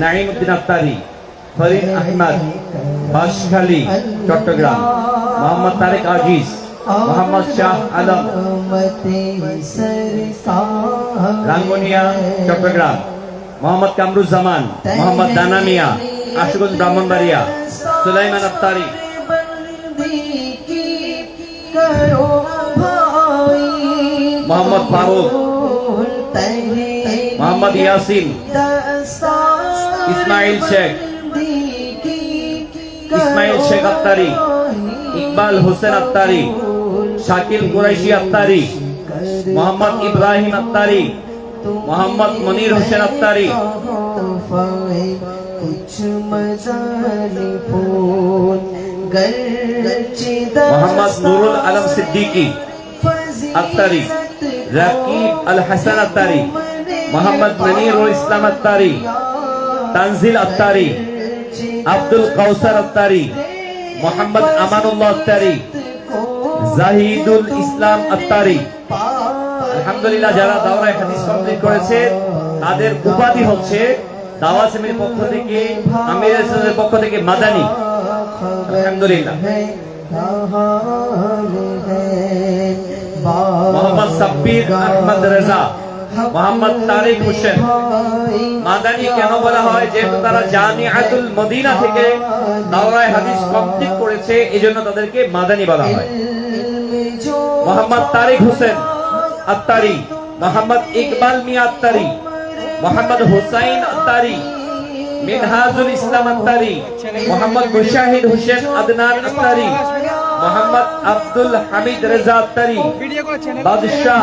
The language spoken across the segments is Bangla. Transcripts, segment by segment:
نعیم الدین افتاری فرید احمد باشکالی چٹگرام محمد تارک آجیز محمد شاہ علم رانگونیا چٹگرام محمد کامرو زمان محمد دانامیا آشگوز برامن بریا سلائمان افتاری محمد فاروق محمد یاسین اسماعیل شیخ اسماعیل شیخ اتاری اقبال حسین اتاری شاکر قریشی اتاری محمد ابراہیم اتاری محمد منیر حسین اتاری محمد نور العلوم صدیقی اتاری رقیب الحسن اتاری محمد منیر اسلام اتاری তানজিল আত্মারি আব্দুল কৌসার আত্মারি মোহাম্মদ আমানুল্লাহ আত্মারি জাহিদুল ইসলাম আত্মারি আলহামদুলিল্লাহ যারা দাওরা এখানে কমপ্লিট করেছে তাদের উপাধি হচ্ছে দাওয়া সেমির পক্ষ থেকে আমির পক্ষ থেকে মাদানি আলহামদুলিল্লাহ মোহাম্মদ সাব্বির আহমদ রেজা মোহাম্মদ তারিক হোসেন মাদানী কেন বলা হয় যেহেতু তারা জামিআতুল মদিনা থেকে নওরায় হাদিস কমপ্লিট করেছে এজন্য তাদেরকে মাদানী বলা হয় মোহাম্মদ তারিক হোসেন আত্তারি মোহাম্মদ ইকবাল মিয়া আত্তারি মোহাম্মদ হুসাইন আত্তারি মিনহাজুল ইসলাম আত্তারি মোহাম্মদ মুশাহিদ হোসেন আদনান আত্তারি মোহাম্মদ আব্দুল হামিদ রেজা আত্তারি বাদশাহ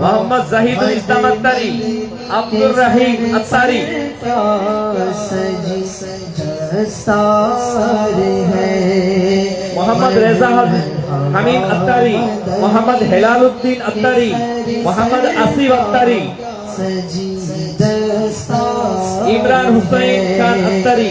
محمد ظاہی اختاری عبد الرحیم اتاری محمد رزاح حمید اتاری محمد حلال الدین اتاری محمد عصیب اتاری عمران حسین خان اتاری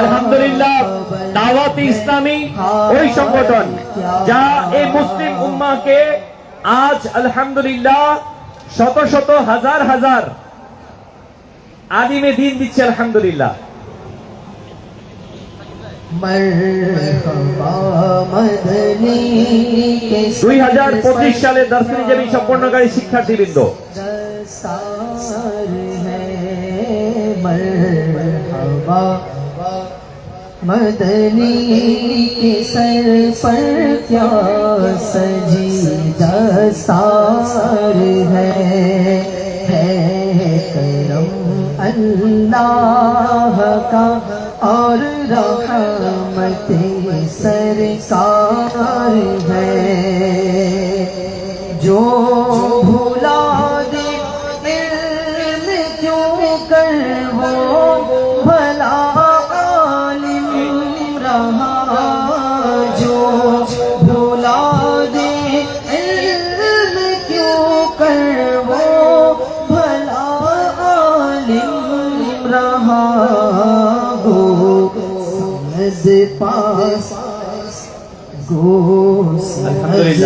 আলহামদুলিল্লাহ দাওয়াত ইসলামী ওই সংগঠন যা এই মুসলিম উম্মাকে আজ আলহামদুলিল্লাহ শত শত হাজার হাজার আদিমে দিন দিচ্ছে আলহামদুলিল্লাহ দুই হাজার পঁচিশ সালে দর্শনীজীবী সম্পন্নকারী শিক্ষার্থী বৃন্দ হ্যাঁ مدنی کے سر پر کیا سجیدہ سار ہے ہے کرم اللہ کا اور رحمت سرکار سر سار ہے جو بھول हो सहज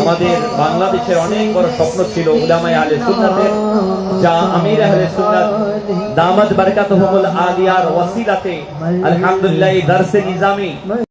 আমাদের বাংলাদেশের অনেক বড় স্বপ্ন ছিল উলামায়ে আলে সুন্নাতের যা আমির আহলে সুন্নাত দামাত আলহামদুলিল্লাহ এই দারসে নিজামী